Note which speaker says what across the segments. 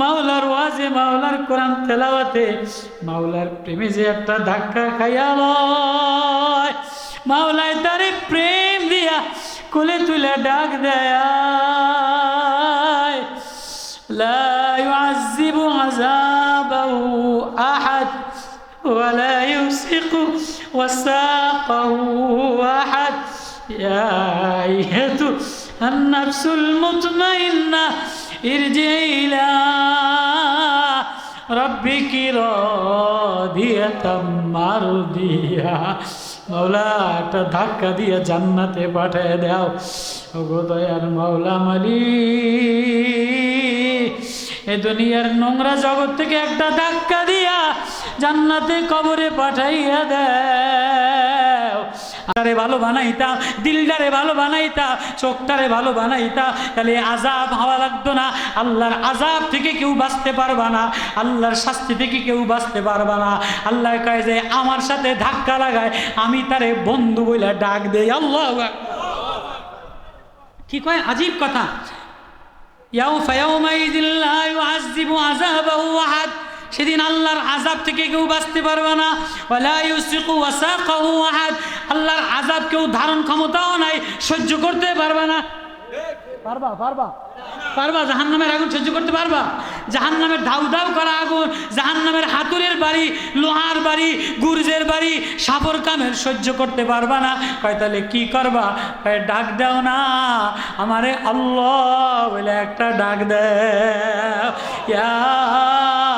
Speaker 1: মাওলার ওয়াজে মাওলার কোরআন তেলাওয়াতে মাওলার প্রেমে যে একটা ধাক্কা খাইয়া লয় মাওলায় তারে প্রেম দিয়া কোলে তুলে ডাক দেয় لا يعذب عذابه أحد ولا يوثق وثاقه أحد يا أيتها النفس المطمئنة ارجعي إلى ربك راضية مرضية মাওলা একটা ধাক্কা দিয়ে জান্নাতে পাঠিয়ে দাও ওগো দয়ার মাওলা মালিক এ দুনিয়ার নোংরা জগৎ থেকে একটা ধাক্কা দিয়া জান্নাতে কবরে পাঠাইয়া দেও আরে ভালো বানাইতা, দিলটারে ভালো বানাইতা, চোখটারে ভালো বানাইতা, তাহলে আজাব হওয়া লাগতো না। আল্লাহর আজাব থেকে কেউ বাঁচতে পারবা না, আল্লাহর শাস্তি থেকে কেউ বাঁচতে পারবা না। আল্লাহ কয় যে, আমার সাথে ধাক্কা লাগায়, আমি তারে বন্ধু বলে ডাক দেই, আল্লাহ কি কয়? আজীব কথা। ইয়াও ফায়াউমাইদিল্লা ইউআযযিবু আযাবাহু আহাদ। সেদিন আল্লাহর আজাব থেকে কেউ বাঁচতে পারবে না। আল্লাহর আজাব কেউ ধারণ ক্ষমতাও নাই, সহ্য করতে পারবে না। পারবা পারবা? পারবা? জাহান্নামের আগুন সহ্য করতে পারবা? জাহান্নামের ধাউ ধাউ করা আগুন, জাহান্নামের হাতুরের বাড়ি, লোহার বাড়ি, গুরজের বাড়ি, সাপর কামের সহ্য করতে পারবা না। কয়, তাহলে কি করবা? কয়, ডাক দাও না। আমারে আল্লাহ বলে একটা ডাক দেও।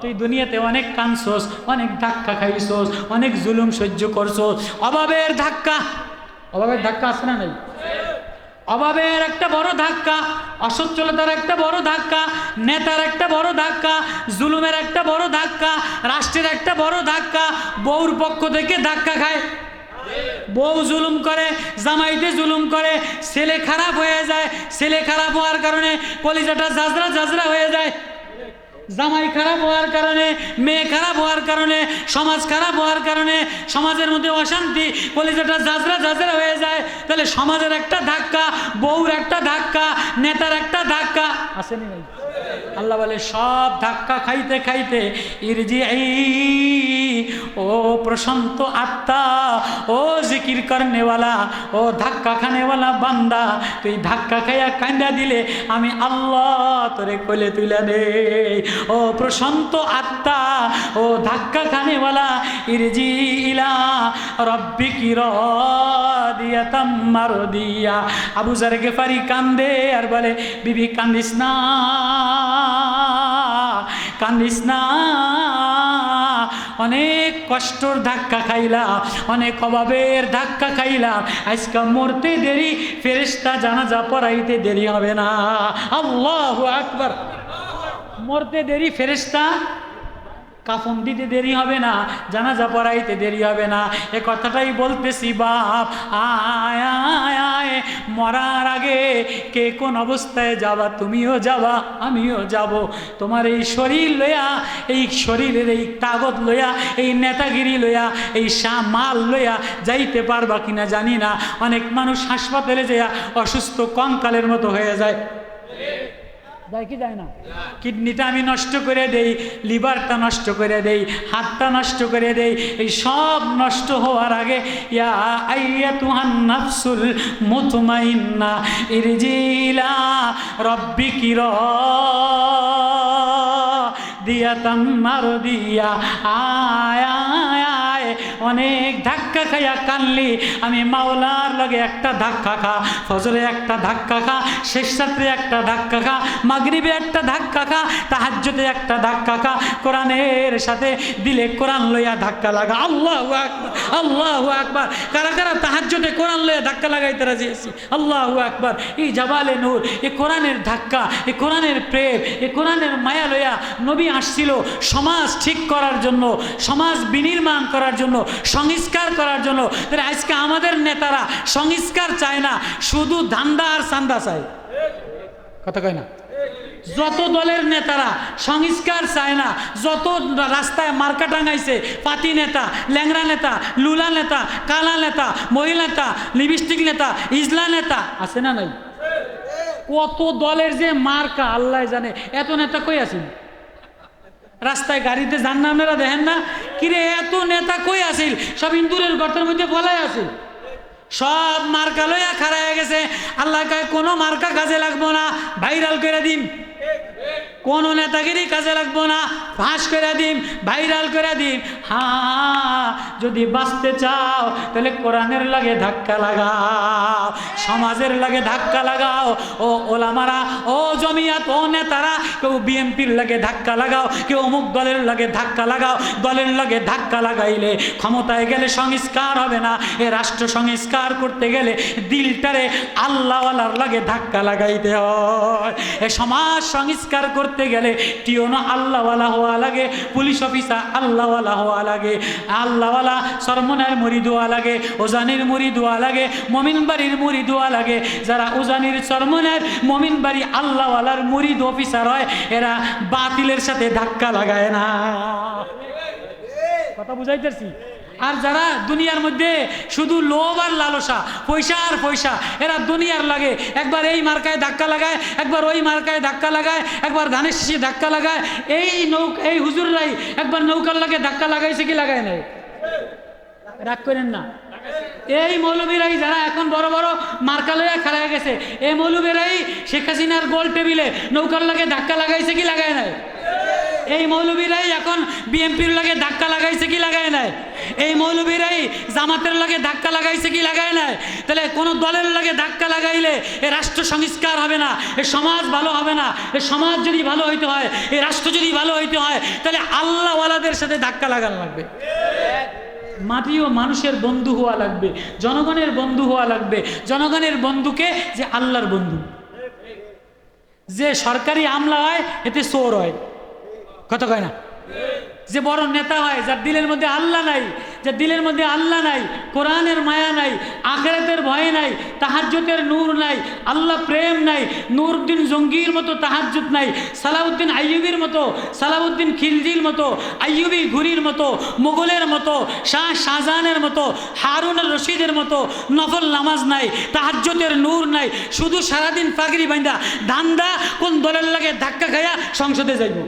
Speaker 1: তুই দুনিয়াতে অনেক কানছোস, অনেক ধাক্কা খাইছোস, অনেক জুলুম সহ্য করছোস। অভাবের ধাক্কা অভাবের ধাক্কা আছে না নাই? অভাবের একটা বড় ধাক্কা, অসচ্ছলতার একটা বড় ধাক্কা, নেতার একটা বড় ধাক্কা, জুলুমের একটা বড় ধাক্কা, রাষ্ট্রের একটা বড় ধাক্কা, বউর পক্ষ থেকে ধাক্কা খায়। বউ জুলুম করে, জামাইতে জুলুম করে, ছেলে খারাপ হয়ে যায়, ছেলে খারাপ হওয়ার কারণে কলিজাটা জাজরা জাজরা হয়ে যায়। জামাই খারাপ হওয়ার কারণে, মেয়ে খারাপ হওয়ার কারণে, সমাজ খারাপ হওয়ার কারণে, সমাজের মধ্যে অশান্তি, কলিজাটা জাজরা যাজরা হয়ে যায়। তাহলে সমাজের একটা ধাক্কা, বউর একটা ধাক্কা, নেতার একটা ধাক্কা। আসেনি ভাই। আল্লাহ বলে, সব ধাক্কা খাইতে খাইতে ইরজি ও প্রশান্ত আত্মা, ও জিকির করনেওয়ালা, ও ধাক্কা খানেওয়ালা বান্দা, তুই ধাক্কা খাইয়া কান্দা দিলে আমি আল্লাহ তোরে কোলে তুলে দে ও প্রশান্ত আত্মা, ও ধাক্কা খানেওয়ালা ইরজি ইলা রব্বি কির দিয়া তাম্মার দিয়া আবু জার গেফারি কান্দে আর বলে, বিবি কান্দিস না। কান্দিস না। অনেক কষ্টর ধাক্কা খাইলাম অনেক অভাবের ধাক্কা খাইলাম আজকে মরতে দেরি ফেরেস্তা জানাজা পড়াইতে দেরি হবে না। আল্লাহ আকবার। মরতে দেরি ফেরেস্তা কাফন দিতে দেরি হবে না, জানাজা পড়াইতে দেরি হবে না। এ কথাটাই বলতেছি, বাপ আয়। মরার আগে কে কোন অবস্থায় যাবা, তুমিও যাবা, আমিও যাব। তোমার এই শরীর লইয়া এই শরীরের এই তাগত লইয়া এই নেতাগিরি লইয়া এই সা মাল লইয়া যাইতে পারবা কিনা জানি না। অনেক মানুষ হাসপাতালে যাইয়া অসুস্থ কঙ্কালের মতো হয়ে যায়। যায় কি যায় না? কিডনিটা আমি নষ্ট করে দেই, লিভারটা নষ্ট করে দেই, হাতটা নষ্ট করে দেই, এই সব নষ্ট হওয়ার আগে, ইয়া আইয়া তুহান নাফসুল মুতমাইন্না ইরজিলা রব্বি কির দিয়া তাম্মার দিয়া আয় আয় আয়, অনেক ধাক্কা খাইয়া কানলি, আমি মাওলার লগে একটা ধাক্কা খা, ফজরে একটা ধাক্কা খা, শেষ রাত্রে একটা ধাক্কা খা, মাগরিবে একটা ধাক্কা খা, তাহাজ্জুদে একটা ধাক্কা খা, কোরআনের সাথে দিলে কোরআন লইয়া ধাক্কা লাগা। আল্লাহ আকবার আল্লাহ আকবার। কারা কারা তাহাজ্জুদে কোরআন লইয়া ধাক্কা লাগাইতে রাজি আছি? আল্লাহ আকবার। এই জাবালে নূর, এ কোরআনের ধাক্কা, এ কোরআনের প্রেম, এ কোরআনের মায়া লইয়া নবী আসছিল সমাজ ঠিক করার জন্য, সমাজ বিনির্মাণ করার জন্য, সংস্কার করার জন্য। আজকে আমাদের নেতারা সংস্কার চায় না, শুধু ধান্দা আর চান্দা চায়। কথা কয় না? যত দলের নেতারা সংস্কার চায় না, যত রাস্তায় মার্কা টাঙাইছে, পাতি নেতা ল্যাংরা নেতা, লুলা নেতা, কালা নেতা, মহিলা নেতা, লিপস্টিক নেতা, ইজলা নেতা, আছে না নাই? কত দলের যে মার্কা, আল্লাহ জানে। এত নেতা কই আছেন? রাস্তায় গাড়িতে যান না আপনারা, দেখেন না? কিরে, এত নেতা কই আসিল সব ইন্দুরের গর্তের মধ্যে বলাই আসিল সব মার্কা লইয়া হয়ে গেছে। আল্লাহ কোনো মার্কা কাজে লাগবো না, ভাইরাল করে দিন কোন নেতাগিরি কাজে লাগবো না। ফাঁস করে দিন, ভাইরাল করে দিন। হ্যাঁ যদি বাঁচতে চাও, তাহলে কোরআনের লাগে ধাক্কা লাগাও, সমাজের লাগে ধাক্কা লাগাও। ও ওলামারা, ও জমিয়াত, ও নেতারা, কেউ বিএনপির লাগে ধাক্কা লাগাও, কেউ অমুক দলের লাগে ধাক্কা লাগাও। দলের লাগে ধাক্কা লাগাইলে ক্ষমতায় গেলে সংস্কার হবে না। এ রাষ্ট্র সংস্কার করতে গেলে দিলটারে আল্লাহওয়ালার লাগে ধাক্কা লাগাইতে হয়। এ সমাজ সংস্কার করতে গেলে টিওনো আল্লাহওয়ালা হওয়া লাগে, পুলিশ অফিসার আল্লাহওয়ালা হওয়া লাগে, আল্লাহওয়ালা সরমনের মুড়ি দোয়া লাগে, ওজানির মুড়ি দোয়া লাগে মমিন বাড়ির মুড়ি দোয়া লাগে। যারা উজানির সরমনের মমিন বাড়ি আল্লাহওয়ালার মুড়িদ অফিসার হয়, এরা বাতিলের সাথে ধাক্কা লাগায় না। কথা বুঝাইতেছি? আর যারা দুনিয়ার মধ্যে শুধু লোভ আর লালসা, পয়সা আর পয়সা, এরা দুনিয়ার লাগে। একবার এই মার্কায় ধাক্কা লাগায়, একবার ওই মার্কায় ধাক্কা লাগায়, একবার ধানের শীষে ধাক্কা লাগায়। এই নৌকা, এই হুজুররাই একবার নৌকার লাগে ধাক্কা লাগাইছে কি লাগায় নাই? রাগ করেন না। এই মৌলবীরাই যারা এখন বড় বড় মার্কা লইয়া খেলা গেছে, এই মৌলবীরাই শেখ হাসিনার গোল টেবিলে নৌকার লাগে ধাক্কা লাগাইছে কি লাগায় নাই? এই মৌলবীরাই এখন বিএনপির লাগে ধাক্কা লাগাইছে কি লাগায় নাই? এই মৌলবীরাই জামাতের লাগে ধাক্কা লাগাইছে কি লাগায় নাই? তাহলে কোনো দলের লাগে ধাক্কা লাগাইলে এ রাষ্ট্র সংস্কার হবে না, এ সমাজ ভালো হবে না, এ সমাজ যদি ভালো হইতে হয়, এ রাষ্ট্র যদি ভালো হইতে হয়, তাহলে আল্লাহওয়ালাদের সাথে ধাক্কা লাগানো লাগবে। মাটি ও মানুষের বন্ধু হওয়া লাগবে, জনগণের বন্ধু হওয়া লাগবে, জনগণের বন্ধুকে যে আল্লাহর বন্ধু। যে সরকারি আমলা হয়, এতে চোর হয়। কত কয় না? যে বড় নেতা হয়, যার দিলের মধ্যে আল্লাহ নাই, যার দিলের মধ্যে আল্লাহ নাই, কোরআনের মায়া নাই, আখেরাতের ভয় নাই তাহাজ্জতের নূর নাই, আল্লাহ প্রেম নাই নূরউদ্দিন জঙ্গির মতো তাহাজ্জুদ নাই, সালাউদ্দিন আইয়ুবির মতো, সালাউদ্দিন খিলজির মতো, আইয়ুবি ঘুরির মতো, মোগলের মতো, শাহ শাহজাহানের মতো, হারুন রশিদের মতো নফল নামাজ নাই তাহাজ্জতের নূর নাই, শুধু সারাদিন পাগড়ি বাইন্দা, ধান্দা কোন দলের লাগে ধাক্কা খাইয়া সংসদে যাইব।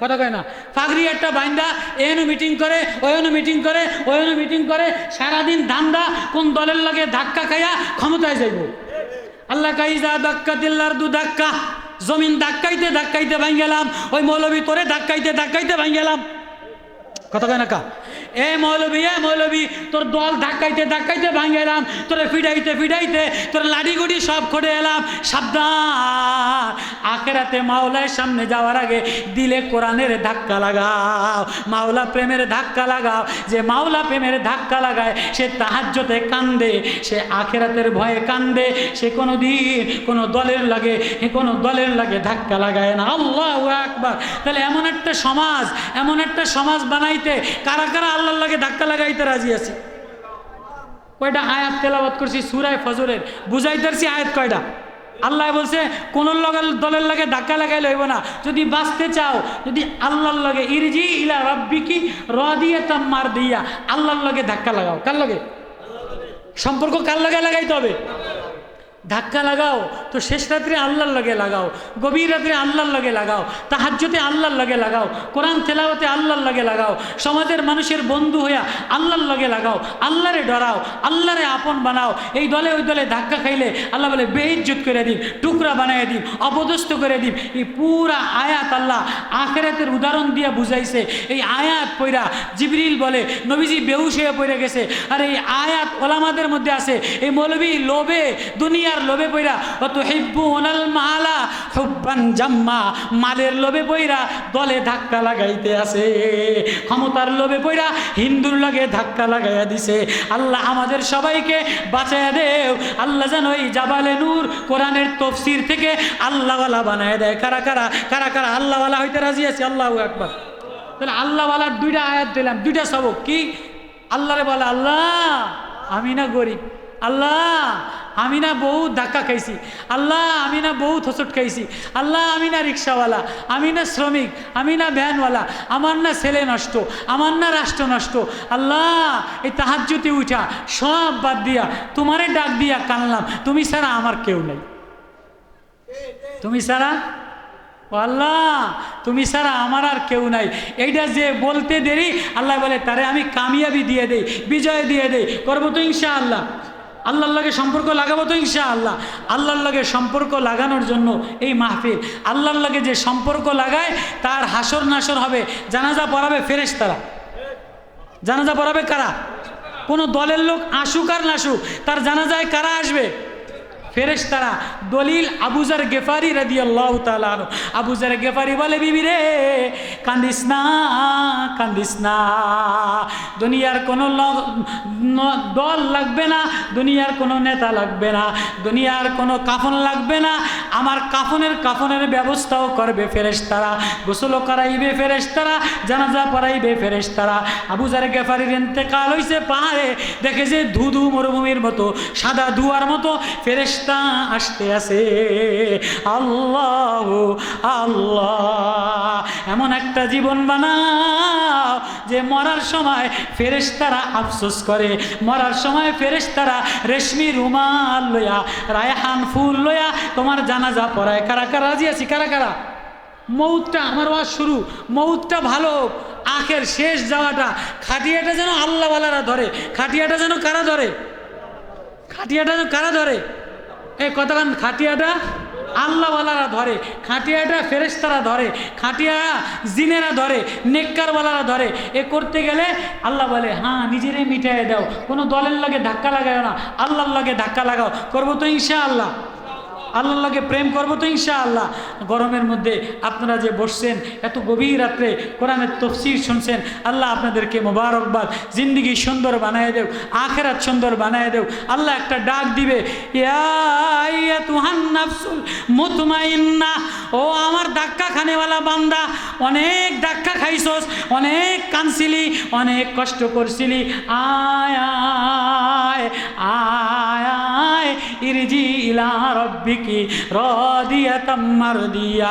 Speaker 1: কথা কয় না। পাগড়ি একটা বাইন্দা এনও মিটিং করে ওয়েনও মিটিং করে ওয়েনও মিটিং করে, সারাদিন ধান্দা, কোন দলের লাগে ধাক্কা খাইয়া ক্ষমতায় যাইব। আল্লাহ কাইজা ধাক্কা দিল্লার দু ধাক্কা জমিন ধাক্কাইতে ধাক্কাইতে ভাঙ গেলাম, ওই মৌলবী তোরে ধাক্কাইতে ধাক্কাইতে ভাঙ গেলাম। কথা কয় না কা? এ মৌলবী এ মৌলবী, তোর দল ধাক্কাইতে ধাক্কাইতে ভাঙে এলাম, তোরে ফিডাইতে ফিডাইতে তোর লাডি গুডি সব করে এলাম। সাবধান, আখেরাতে মাওলায় সামনে যাওয়ার আগে দিলে কোরআনের ধাক্কা লাগাও, মাওলা প্রেমের ধাক্কা লাগাও, যে মাওলা প্রেমের ধাক্কা লাগায়, সে তাহাজ্যতে কান্দে, সে আখেরাতের ভয়ে কান্দে, সে কোনো দিন কোনো দলের লাগে কোনো দলের লাগে ধাক্কা লাগায় না। আল্লাহ একবার তাহলে এমন একটা সমাজ, এমন একটা সমাজ বানাইতে কারা কারা আল্লাহর লাগে ধাক্কা লাগাইতে রাজি আছে। কয়টা আয়াত তেলাবাত করছি? সুরায় ফজরের। বুঝাইতেছি আয়াত কয়টা? আল্লাহ বলছে, কোন দলের লাগে ধাক্কা লাগাই লইব না। যদি বাঁচতে চাও, যদি আল্লাহর লগে ইরজি ইলা রব্বি কি র দিয়ে মার দিয়া আল্লাহর লগে ধাক্কা লাগাও। কার লগে? সম্পর্ক কার লগে লাগাইতে হবে? ধাক্কা লাগাও, তো শেষ রাত্রে আল্লাহর লগে লাগাও, গভীর রাত্রে আল্লাহর লগে লাগাও তাহাজ্যতে আল্লাহর লগে লাগাও, কোরআন তেলাওতে আল্লাহর লগে লাগাও, সমাজের মানুষের বন্ধু হইয়া আল্লাহর লগে লাগাও, আল্লাহরে ডরাও, আল্লাহরে আপন বানাও, এই দলে ওই দলে ধাক্কা খাইলে আল্লাহ বলে, বেইজ্জত করে দিন টুকরা বানাই দিন অপদস্থ করে দিন এই পুরা আয়াত আল্লাহ আখেরাতের উদাহরণ দিয়ে বুঝাইছে, এই আয়াত পইরা জিবরিল বলে, নবীজি বেহুশ হয়ে পড়ে গেছে, আর এই আয়াত ওলামাদের মধ্যে আছে, এই মৌলবী লোভে দুনিয়ার লোভে পইরা অত হিব্বু ওনাল মালা হুব্বান জাম্মা মালের লোভে পইরা দলে ধাক্কা লাগাইতে আছে ক্ষমতার লোভে পইরা হিন্দুর লগে ধাক্কা লাগাইয়া দিছে। আল্লাহ আমাদের সবাইকে বাঁচাইয়া দেও। আল্লাহ যেন ওই জাবালে নূর কোরআনের তফসির থেকে আল্লাহওয়ালা বানায় দেয়। কারা কারা কারা কারা আল্লাহওয়ালা হইতে রাজি আছে? আল্লাহ একবার তাহলে আল্লাহওয়ালার দুইটা আয়াত দিলাম, দুইটা সবক। কি? আল্লাহরে বলে, আল্লাহ, আমি না গরিব। আল্লাহ আমি না বহু ধাক্কা খাইছি। আল্লাহ আমি না বহু থসট খাইছি। আল্লাহ আমি না রিক্সাওয়ালা আমি না শ্রমিক আমি না ভ্যানওয়ালা, আমার না ছেলে নষ্ট, আমার না রাষ্ট্র নষ্ট। আল্লাহ, এই তাহাজ্যতে উঠা, সব বাদ দিয়া, তোমারে ডাক দিয়া কানলাম, তুমি ছাড়া আমার কেউ নেই। তুমি ছাড়া? আল্লাহ, তুমি ছাড়া আমার আর কেউ নাই। এইটা যে বলতে দেরি, আল্লাহ বলে, তারে আমি কামিয়াবি দিয়ে দেই, বিজয় দিয়ে দেই, করব তো ইনশা আল্লাহ আল্লাহর লগে সম্পর্ক লাগাবো তো ইনশা আল্লাহ আল্লাহর লগে সম্পর্ক লাগানোর জন্য এই মাহফিল। আল্লাহর লগে যে সম্পর্ক লাগায়, তার হাসর নাসর হবে। জানাজা পড়াবে ফেরেস তারা জানাজা পড়াবে কারা? কোনো দলের লোক আসুক আর নাসুক, তার জানাজায় কারা আসবে? ফেরেশতারা দলিল আবুজার গেফারি রাদি আল্লাহ তালানো আবুজার গেফারি বলে, বিবি রে, কান্দিস না কান্দিস না। দুনিয়ার কোনো দল লাগবে না, দুনিয়ার কোনো নেতা লাগবে না, দুনিয়ার কোনো কাফন লাগবে না। আমার কাফনের কাফনের ব্যবস্থাও করবে ফেরেশতারা গোসলও করাইবে ফেরেশতারা, জানাজা পড়াইবে ফেরেশতারা। আবুজার গেফারির ইন্তেকাল হইছে পাহাড়ে। দেখে যে ধুধু মরুভূমির মতো, সাদা ধুয়ার মতো ফেরেশতা আসতে আসে আল্লাহ আল্লাহ। এমন একটা জীবন বানাও যে মরার সময় ফেরেশতারা আফসোস করে, মরার সময় ফেরেশতারা রেশমি রুমাল লইয়া, রায়হান ফুল লইয়া তোমার জানাজা পড়ায়। কারা কারা, রাজি আছি? কারা কারা? মৌতটা, আমার ওয়াজ শুরু। মৌতটা ভালো আখের শেষ যাওয়াটা। খাটিয়াটা যেন আল্লাহওয়ালারা ধরে। খাটিয়াটা যেন কারা ধরে? খাটিয়াটা যেন কারা ধরে? এই কতক্ষণ খাটিয়াটা? আল্লাহওয়ালারা ধরে, খাটিয়াটা ফেরেস্তারা ধরে, খাটিয়া জিনেরা ধরে, নেককারওয়ালারা ধরে। এ করতে গেলে আল্লাহ বলে হ্যাঁ নিজেরে মিটাই দাও। কোনো দলের লাগে ধাক্কা লাগাও না, আল্লাহর লাগে ধাক্কা লাগাও। করব তো ইনশা আল্লাহ আল্লাহর লাগে প্রেম করব তো ইনশা আল্লাহ গরমের মধ্যে আপনারা যে বসছেন, এত গভীর রাত্রে কোরআনের তফসির শুনছেন, আল্লাহ আপনাদেরকে মোবারকবাদ, জিন্দগি সুন্দর বানায় দেও আখেরাত সুন্দর বানায় দেও আল্লাহ একটা ডাক দিবে ও আমার ধাক্কা খানেওয়ালা বান্দা, অনেক ধাক্কা খাইছস, অনেক কানছিলি অনেক কষ্ট করছিলি, আয় আয় আয় আয়, ইরজি ইলা রব্বিকি রদিয়াতাম মারদিয়া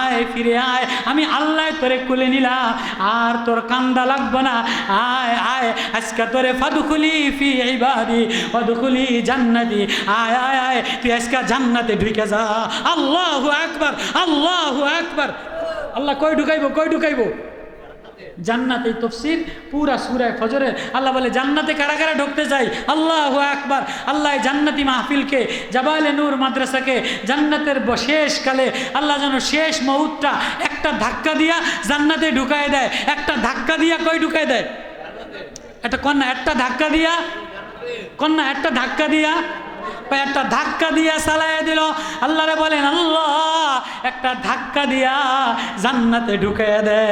Speaker 1: আয় ফিরে আয়, আমি আল্লাহ তোরে কুলে নিলাম। আর তোর কান্দা লাগবে না। আয় আয়, আজকে তোরে ফাদুকুলি ফি ইবাদি ফাদুকুলি জান্নাতি। আয় আয় আয়, তুই আজকে জান্নাতে ঢুকে যা। আল্লাহু আকবার আল্লাহু আকবার। আল্লাহ কই ঢুকাইবো কই ঢুকাইবো? জান্নাতে এই তফসির, পুরা সুরায় ফজরে আল্লাহ বলে, জান্নাতে কারা কারা ঢুকতে চাই আল্লাহ আকবার। আল্লাহ জান্নাতি মাহফিলকে, জাবালে নূর মাদ্রাসাকে, জান্নাতের ব- শেষকালে আল্লাহ যেন শেষ মুহূর্তটা একটা ধাক্কা দিয়া জান্নাতে ঢুকায় দেয়। একটা ধাক্কা দিয়া কই ঢুকায় দেয়? একটা কন্যা, একটা ধাক্কা দিয়া, কন্যা, একটা ধাক্কা দিয়া একটা ধাক্কা দিয়া চালাইয়া দিল। আল্লাহরে বলেন, আল্লাহ, একটা ধাক্কা দিয়া জান্নাতে ঢুকে দে।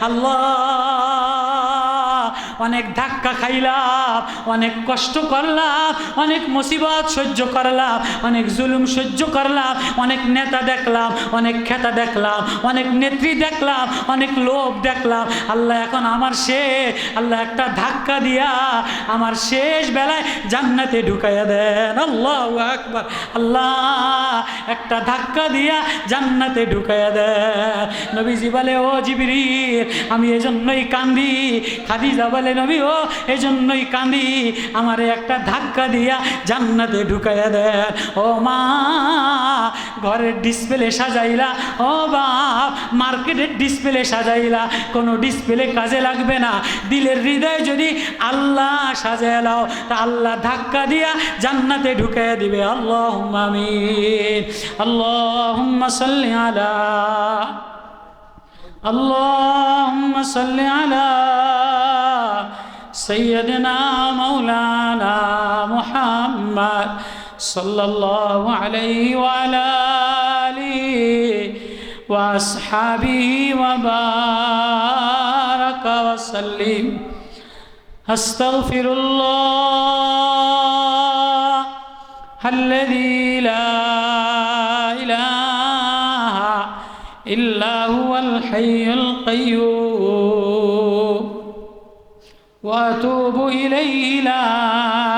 Speaker 1: আল্লাহ অনেক ধাক্কা খাইলাম, অনেক কষ্ট করলাম, অনেক মুসিবত সহ্য করলাম, অনেক জুলুম সহ্য করলাম, অনেক নেতা দেখলাম, অনেক খেতা দেখলাম, অনেক নেত্রী দেখলাম, অনেক লোভ দেখলাম। আল্লাহ এখন আমার শেষ, আল্লাহ একটা ধাক্কা দিয়া আমার শেষ বেলায় জান্নাতে ঢুকাইয়া দেন। আল্লাহ আকবার। আল্লাহ একটা ধাক্কা দিয়া জান্নাতে ঢুকাইয়া দেন। নবীজি বলে, ও জিবির আমি এজন্যই কান্দি, খাদিজা বলে বলে নবী ও এই জন্যই কাঁদি আমারে একটা ধাক্কা দিয়া জান্নাতে ঢুকাইয়া দেয় ও মা ঘরের ডিসপ্লে সাজাইলা ও বাপ মার্কেটের ডিসপ্লে সাজাইলা কোনো ডিসপ্লে কাজে লাগবে না দিলের হৃদয় যদি আল্লাহ সাজায় লাও তা আল্লাহ ধাক্কা দিয়া জান্নাতে ঢুকাইয়া দিবে আল্লাহ আমিন আল্লাহ সাল্লি আলা اللهم صل على سيدنا مولانا محمد صلى الله عليه وعلى آله وأصحابه وبارك وسلم. أستغفر الله الذي لا إله إلا هو الحي القيوم. وأتوب إليه لا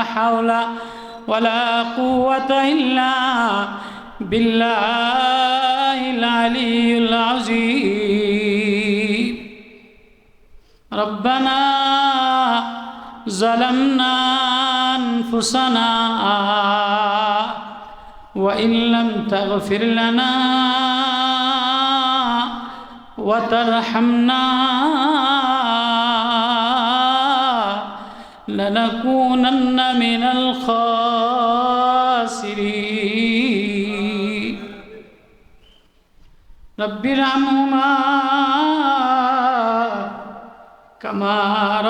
Speaker 1: حول ولا قوة إلا بالله العلي العظيم. ربنا ظلمنا أنفسنا وإن لم تغفر لنا وترحمنا لنكونن من الخاسرين. رب ارحمهما كما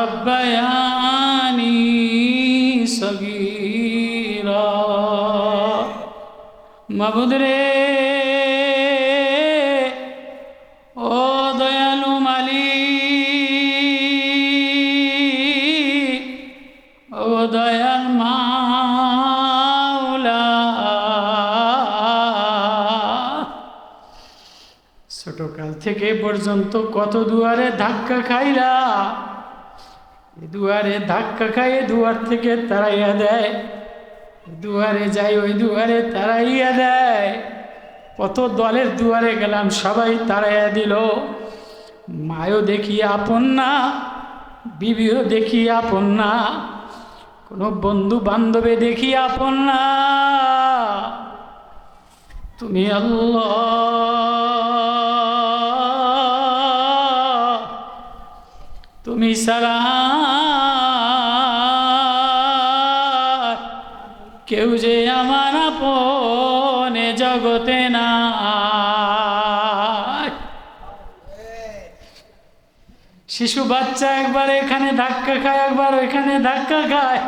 Speaker 1: ربياني صغيرا. مبدري থেকে পর্যন্ত কত দুয়ারে ধাক্কা খাইলা? দুয়ারে ধাক্কা খাইয়ে দুয়ার থেকে তাড়াইয়া দেয়। দুয়ারে যাই ওই দুয়ারে তাড়াইয়া দেয়। কত দলের দুয়ারে গেলাম, সবাই তাড়াইয়া দিল। মায়ও দেখি আপন না, বিবিও দেখি আপন না। কোনো বন্ধু বান্ধবে দেখি আপন না। তুমি আল্লাহ। তুমি কেউ যে আমার আপনে জগতে না শিশু বাচ্চা একবার এখানে ধাক্কা খায়, একবার ওইখানে ধাক্কা খায়।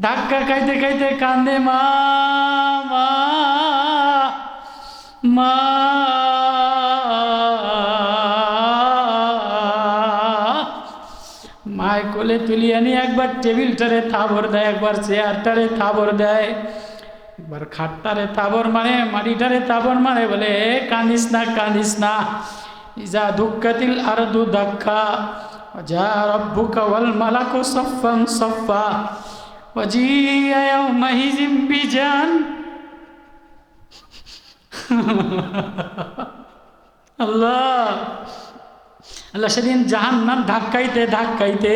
Speaker 1: ধাক্কা খাইতে খাইতে কান্দে, মা মা মা কোলে তুলিয়ে নিয়ে একবার টেবিলটারে থাবর দেয় একবার চেয়ারটারে থাবর দেয় একবার খাটটারে থাবর মারে মাটিটারে থাবর মারে বলে "এ, কাঁদিস না কাঁদিস না ইজা দুঃখাতিল আর দু ধাক্কা যা রব্বুকা ওয়াল মালাকু সফান সফা وجيء يومئذ بجان আল্লাহ আল্লাহ সেদিন জাহান্নাম ধাক্কাইতে ধাক্কাইতে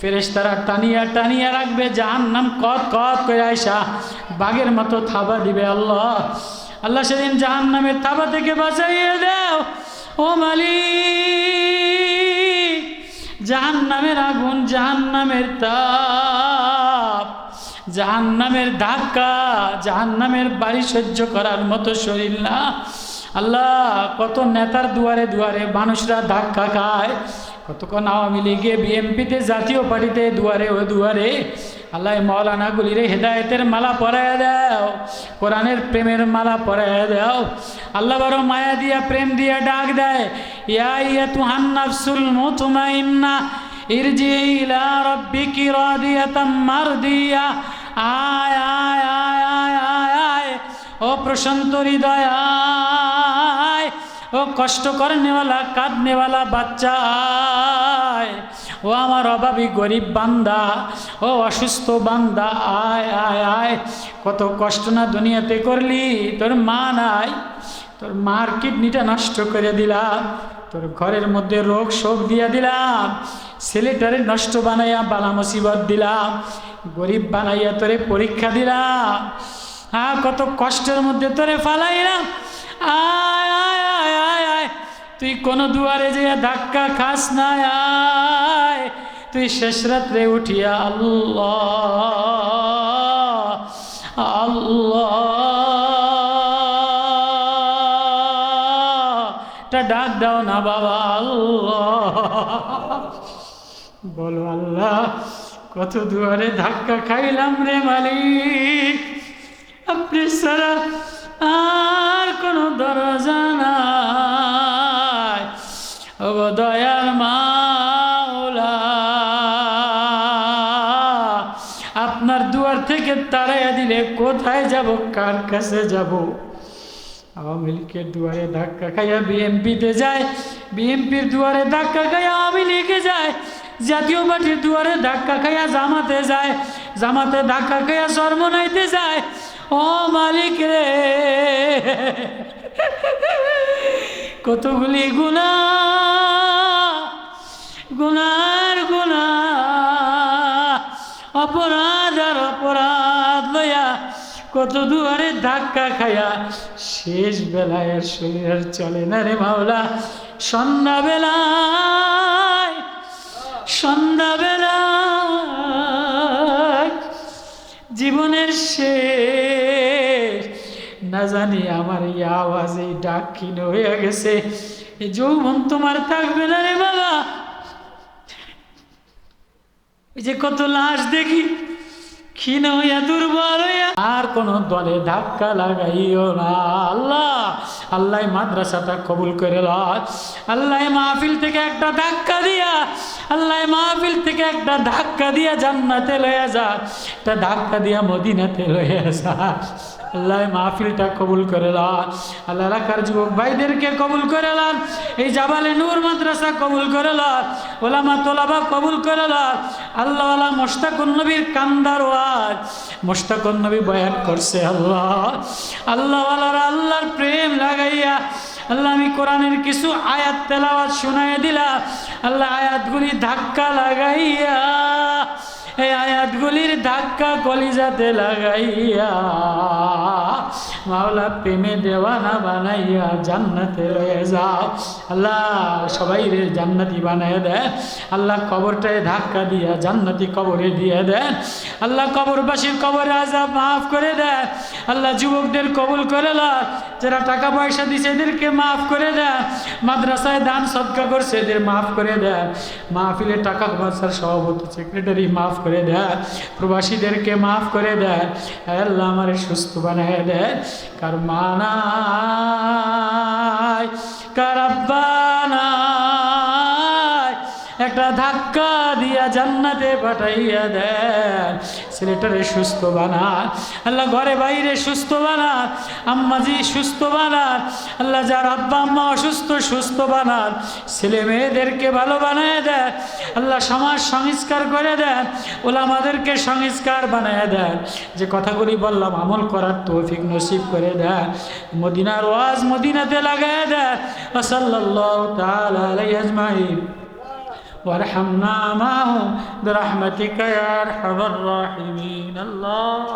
Speaker 1: ফেরেশতারা টানিয়া টানিয়া রাখবে, জাহান্নাম কত কত করে আয়সা বাঘের মতো থাবা দিবে আল্লাহ। আল্লাহ সেদিন জাহান্নামের থাবা থেকে বাঁচাইয়ে দাও, ও মালিক। জাহান্নামের আগুন, জাহান্নামের তাপ, জাহান্নামের ধাক্কা, জাহান্নামের বাড়ি সহ্য করার মতো শরীর না। আল্লাহ, কত নেতার দুয়ারে দুয়ারে মানুষরা ধাক্কা খায়। কতক্ষণ আওয়ামী লীগে বিএমপিতে জাতীয় পার্টিতে দুয়ারে ও দুয়ারে আল্লাহ মৌলানা গুলিরে হেদায়েতের মালা পরায় দাও, কোরআনের প্রেমের মালা পরায় দাও। আল্লাহ বারো মায়া দিয়া, প্রেম দিয়া ডাক দেয়, ইয়া ইয়া তুহান নাফসুল মুতমাইন্না, ইরজি ইলা রাব্বিকি রাদিয়াতাম মারদিয়া। আয় আয় আয় আয় আয়, ও প্রশান্ত হৃদয়। ও কষ্ট করে করনেওয়ালা কাঁদনেওয়ালা বাচ্চা। আয়, ও আমার অভাবী গরিব বান্দা, ও অসুস্থ বান্দা। আয় আয় আয়, কত কষ্ট না দুনিয়াতে করলি, তোর মা নাই। তোর মার কিডনিটা নষ্ট করে দিলাম, তোর ঘরের মধ্যে রোগ শোক দিয়া দিলাম, ছেলেটারে নষ্ট বানাইয়া বালা মুসিবত দিলাম, গরিব বানাইয়া তোরে পরীক্ষা দিলাম। হ্যাঁ কত কষ্টের মধ্যে তোরে ফালাইলাম। আয় আয় আয় আয় তুই কোনো দুয়ারে যে ধাক্কা খাস না, আয়। তুই শেষ রাত্রে উঠিয়া আল্লাহ আল্লাহ টা ডাক দাও না বাবা, আল্লাহ। বলো আল্লাহ, কত দুয়ারে ধাক্কা খাইলাম রে মালিক। আপনি সারা আর কোনো দরজা নাই। ও দয়াল মাওলা, আপনার দুয়ার থেকে তাড়াইয়া দিলে কোথায় যাব, কার কাছে যাব? আওয়ামী লীগের দুয়ারে ধাক্কা খাইয়া বিএমপিতে যায়, বিএমপির দুয়ারে ধাক্কা খাইয়া আওয়ামী লীগে যায়, জাতীয় পার্টির দুয়ারে ধাক্কা খাইয়া জামাতে যায়, জামাতে ধাক্কা খাইয়া সর্বনাইতে যায়। ও মালিক রে। কতগুলি গুণা গুনার গুণা, অপরাধ আর অপরাধ লয়া কত দুয়ারে ধাক্কা খাইয়া শেষ বেলায় আর শরীর চলে না রে মাওলা। সন্ধ্যাবেলায় সন্ধ্যাবেলায় জীবনের সে না জানি আমার এই আওয়াজ, এই ডাক কিনে হয়ে গেছে। যৌবন তোমার থাকবে না রে বাবা। এই যে কত লাশ দেখি ক্ষীণ হইয়া দুর্বল হইয়া আর কোন দলে ধাক্কা লাগাইও না। আল্লাহ আল্লাহ মাদ্রাসাটা কবুল করে লয়। আল্লাহ মাহফিল থেকে একটা ধাক্কা দিয়া, আল্লাহ মাহফিল থেকে একটা ধাক্কা দিয়া জান্নাতে লয়ে যা। একটা ধাক্কা দিয়া মদিনাতে লয়ে যা। আল্লাহ মাহফিলটা কবুল করে আল্লাহ এলাকার যুবক ভাইদেরকে কবুল করে এই জাবালে নূর মাদ্রাসা কবুল করে ওলামা তোলাবা কবুল করে আল্লাহ আল্লাহ মোস্তাকুন নবীর কান্দার ওয়াজ। মোস্তাকুন নবী বয়ান করছে, আল্লাহ। আল্লাহ আল্লাহর প্রেম লাগাইয়া, আল্লাহ আমি কোরআনের কিছু আয়াত তেলাওয়াত শোনাই দিলা। আল্লাহ আয়াতগুলি ধাক্কা লাগাইয়া এই আয়াতগুলির ধাক্কা কলিজাতে লাগাইয়া মাওলা, প্রেমে দেওয়ানা বানাইয়া জান্নাতে রয়ে যাও। আল্লাহ, সবাই রে জান্নাতি বানায় দেন আল্লাহ, কবরটায় ধাক্কা দিয়া জান্নাতি কবরে দিয়ে দেন আল্লাহ, কবরবাসীর কবরে আজাব মাফ করে দেন আল্লাহ, যুবকদের কবুল করে লান যারা টাকা পয়সা দিছে এদেরকে মাফ করে দেন মাদ্রাসায় দান সৎকা করছে এদের মাফ করে দেন মাহফিলে টাকা বাসার সভাপতি সেক্রেটারি মাফ করে দেন প্রবাসীদেরকে মাফ করে দেন আল্লাহ, আমার সুস্থ বানায় দেন কার মানায় একটা ধাক্কা জান্নাতে পাঠাইয়া দেন। ছেলেটারে সুস্থ বানান আল্লাহ ঘরে বাইরে সুস্থ বানান আম্মাজি সুস্থ বানান আল্লাহ যার আব্বা আম্মা অসুস্থ, সুস্থ বানান ছেলে মেয়েদেরকে ভালো বানিয়ে দেন। আল্লাহ সমাজ সংস্কার করে দেন। ওলামাদেরকে সংস্কার বানিয়ে দেন। যে কথাগুলি বললাম, আমল করার তৌফিক নসিব করে দেন। মদিনার ওয়াজ মদিনাতে লাগাই দেন। ওসল্লাহ তাআলা আলাইহি আজমাইন। وارحمنا معهم برحمتك يا أرحم الراحمين. الله.